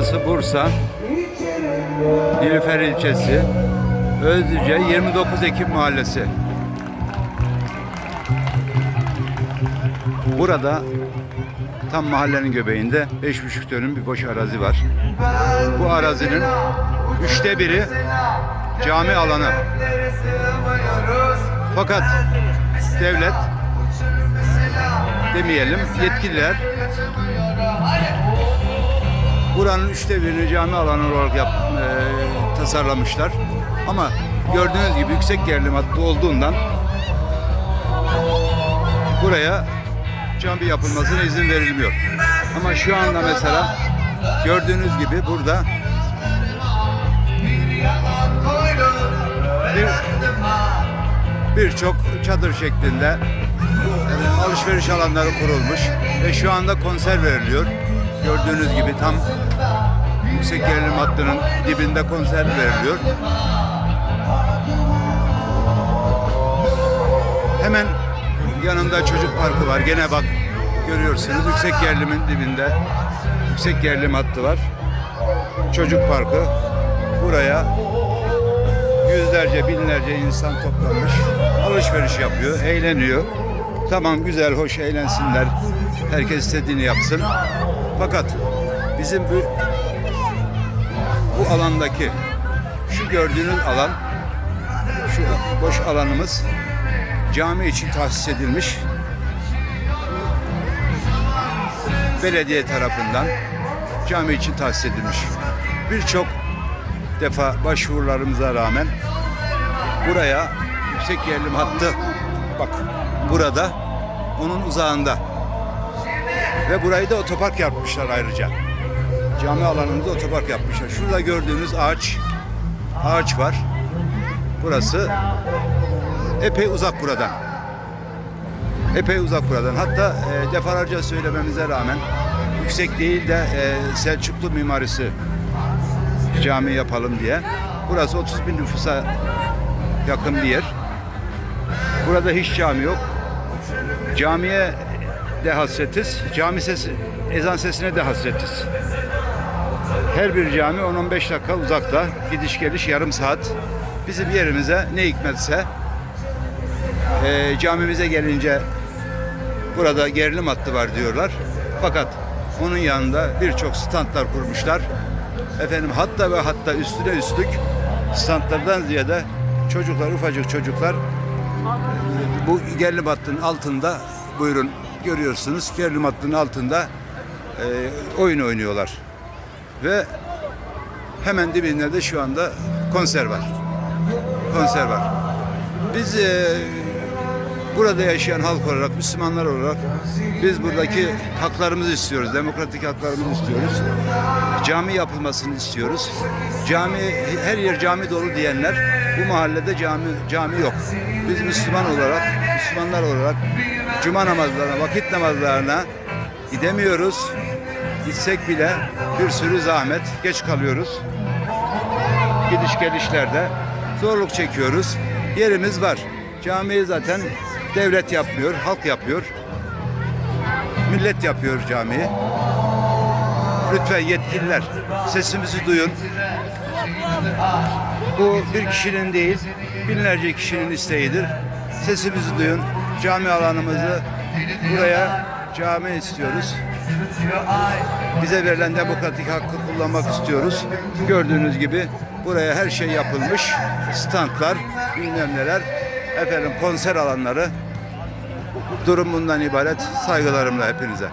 Burası Bursa, Nilüfer ilçesi, Özlüce 29 Ekim mahallesi. Burada tam mahallenin göbeğinde 5,5 dönüm bir boş arazi var. Bu arazinin üçte biri cami alanı. Fakat devlet demeyelim yetkililer buranın üçte birini cami alanı olarak yap, e, tasarlamışlar. Ama gördüğünüz gibi yüksek gerilim hattı olduğundan buraya cami yapılmasına izin verilmiyor. Ama şu anda mesela gördüğünüz gibi burada bir birçok çadır şeklinde e, alışveriş alanları kurulmuş ve şu anda konser veriliyor. Gördüğünüz gibi tam yüksek gerilim hattının dibinde konser veriliyor. Hemen yanında çocuk parkı var. Gene bak görüyorsunuz yüksek gerilimin dibinde yüksek gerilim hattı var. Çocuk parkı. Buraya yüzlerce binlerce insan toplanmış. Alışveriş yapıyor, eğleniyor. Tamam güzel, hoş eğlensinler. Herkes istediğini yapsın. Fakat bizim alandaki şu gördüğünüz alan şu boş alanımız cami için tahsis edilmiş. Belediye tarafından cami için tahsis edilmiş. Birçok defa başvurularımıza rağmen buraya yüksek gerilim hattı bak burada onun uzağında ve burayı da otopark yapmışlar ayrıca. Cami alanında otopark yapmışlar. Şurada gördüğünüz ağaç ağaç var. Burası epey uzak buradan. Epey uzak buradan. Hatta e, defalarca söylememize rağmen yüksek değil de e, Selçuklu mimarisi cami yapalım diye. Burası 30 bin nüfusa yakın bir yer. Burada hiç cami yok. Camiye de hasretiz. Cami sesi, ezan sesine de hasretiz. Her bir cami 10-15 dakika uzakta. Gidiş geliş yarım saat. Bizim yerimize ne hikmetse e, camimize gelince burada gerilim hattı var diyorlar. Fakat onun yanında birçok standlar kurmuşlar. Efendim hatta ve hatta üstüne üstlük standlardan ziyade çocuklar, ufacık çocuklar bu gerilim hattının altında buyurun görüyorsunuz gerilim hattının altında e, oyun oynuyorlar. Ve hemen dibinde de şu anda konser var. Konser var. Biz e, burada yaşayan halk olarak, Müslümanlar olarak biz buradaki haklarımızı istiyoruz. Demokratik haklarımızı istiyoruz. Cami yapılmasını istiyoruz. Cami her yer cami dolu diyenler bu mahallede cami cami yok. Biz Müslüman olarak, Müslümanlar olarak cuma namazlarına, vakit namazlarına gidemiyoruz. Gitsek bile bir sürü zahmet, geç kalıyoruz. Gidiş gelişlerde zorluk çekiyoruz. Yerimiz var. Camiyi zaten devlet yapmıyor, halk yapıyor. Millet yapıyor camiyi. Lütfen yetkililer sesimizi duyun. Bu bir kişinin değil, binlerce kişinin isteğidir. Sesimizi duyun. Cami alanımızı buraya cami istiyoruz. Bize verilen demokratik hakkı kullanmak istiyoruz. Gördüğünüz gibi buraya her şey yapılmış. Standlar, bilmem neler. Efendim konser alanları. Durum bundan ibaret. Saygılarımla hepinize.